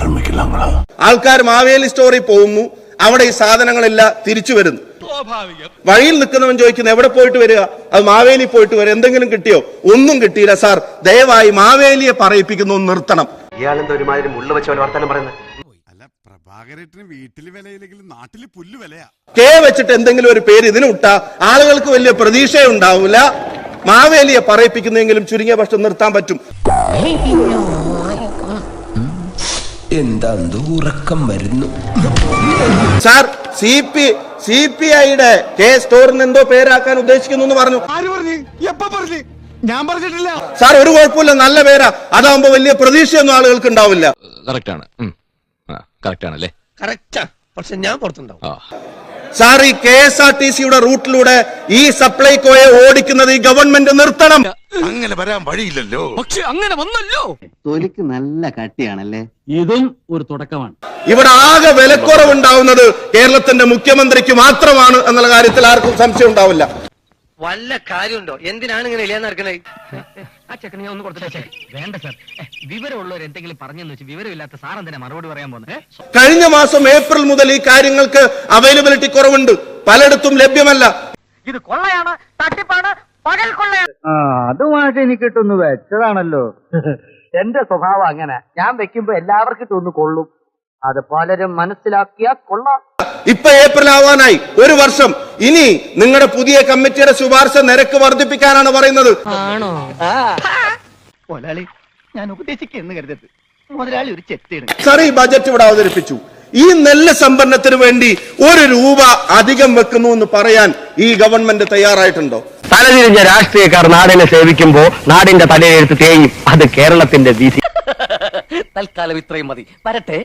ആരംഭിക്കില്ലാങ്ങളാ ആൾക്കാർ മാവേലി സ്റ്റോറിൽ പോകുന്നു അവിടെ ഈ സാധനങ്ങളെല്ലാം തിരിച്ചു വരുന്നു. വഴിയിൽ നിൽക്കുന്നവൻ ചോദിക്കുന്നു എവിടെ പോയിട്ട് വരിക? അത് മാവേലി പോയിട്ട് വരിക. എന്തെങ്കിലും കിട്ടിയോ? ഒന്നും കിട്ടിയില്ല സാർ. ദയവായി മാവേലിയെ പറയിപ്പിക്കുന്നു നിർത്തണം. ഇയാളെന്താ ഒരുമാതിരി മുള്ള പറയുന്നത്? കെ വെച്ചിട്ട് എന്തെങ്കിലും ഒരു പേര് ഇതിന് വിട്ടാ ആളുകൾക്ക് വലിയ പ്രതീക്ഷ ഉണ്ടാവില്ല. മാവേലിയെ പറയിപ്പിക്കുന്നെങ്കിലും ചുരുങ്ങിയ പക്ഷം നിർത്താൻ പറ്റും. എന്താ ഉറക്കം വരുന്നു? Sir C P C P ഐയുടെ കെ സ്റ്റോറിന് എന്തോ പേരാക്കാൻ ഉദ്ദേശിക്കുന്നു എന്ന് പറഞ്ഞു. ആര് പറഞ്ഞു? എപ്പ പറഞ്ഞു? ഞാൻ പറഞ്ഞിട്ടില്ല. സാർ ഒരു കുഴപ്പമില്ല. നല്ല പേരാ. അതാവുമ്പോ വലിയ പ്രതീക്ഷയൊന്നും ആളുകൾക്ക് ഉണ്ടാവില്ല കറക്റ്റ് ആണ് കറക്റ്റ് ആണല്ലേ കറക്റ്റാ. പക്ഷെ ഞാൻ പുറത്തുണ്ടാവും. സാർ ഈ കെ എസ് ആർ ടി സിയുടെ റൂട്ടിലൂടെ ഈ സപ്ലൈകോയെ ഓടിക്കുന്നത് ഈ ഗവൺമെന്റ് നിർത്തണം. അങ്ങനെ വരാൻ വഴിയില്ലല്ലോ. പക്ഷെ അങ്ങനെ വന്നല്ലോ. തൊലിക്ക് നല്ല കട്ടിയാണല്ലേ? ഇതും ഒരു തുടക്കമാണ്. ഇവിടെ ആകെ വിലക്കുറവുണ്ടാവുന്നത് കേരളത്തിന്റെ മുഖ്യമന്ത്രിക്ക് മാത്രമാണ് എന്നുള്ള കാര്യത്തിൽ ആർക്കും സംശയം ഉണ്ടാവില്ല. വല്ല കാര്യമുണ്ടോ? എന്തിനാണ് ഇങ്ങനെ ഇല്ലാന്ന് നടക്കണേ? ആ ചെക്കനെ ഞാൻ ഒന്ന് കൊടുത്തിട്ടേ വേണ്ട സാർ. വിവരമുള്ളവർ എന്തെങ്കിലും പറഞ്ഞെന്ന് വെച്ച് വിവരമില്ലാത്ത സാർ എന്തിനാ മറുപടി പറയാൻ പോകുന്നത്? കഴിഞ്ഞ മാസം ഏപ്രിൽ മുതൽ ഈ കാര്യങ്ങൾക്ക് അവൈലബിലിറ്റി കുറവുണ്ട്. പലയിടത്തും ലഭ്യമല്ല. ഇത് കൊള്ളയാണ് തട്ടിപ്പാണ് അതുമായിട്ട് എനിക്ക് കിട്ടുന്നു. വെച്ചതാണല്ലോ. എന്റെ സ്വഭാവം അങ്ങനെ. ഞാൻ വെക്കുമ്പോ എല്ലാവർക്കും ഇട്ടൊന്ന് കൊള്ളും. അത് പലരും മനസ്സിലാക്കിയാ കൊള്ളാം. ഇപ്പൊ ഏപ്രിൽ ആവാനായി. ഒരു വർഷം. ഇനി നിങ്ങളുടെ പുതിയ കമ്മിറ്റിയുടെ ശുപാർശ നിരക്ക് വർദ്ധിപ്പിക്കാനാണ് പറയുന്നത്. മുതലാളി ഞാൻ ഉപദേശിക്കുന്നു കരുതരുത്. മുതലാളി ഒരു ചെത്തിയാണ് സാർ ഈ ബജറ്റ് ഇവിടെ അവതരിപ്പിച്ചു. ഈ നെല്ല് സംഭരണത്തിന് വേണ്ടി ഒരു രൂപ അധികം വെക്കുന്നു എന്ന് പറയാൻ ഈ ഗവൺമെന്റ് തയ്യാറായിട്ടുണ്ടോ? തലതിരിഞ്ഞ രാഷ്ട്രീയക്കാർ നാടിനെ സേവിക്കുമ്പോ നാടിന്റെ തലയെടുത്ത് തേയും അത് കേരളത്തിന്റെ വിധി തൽക്കാലം ഇത്രയും മതി. വരട്ടെ.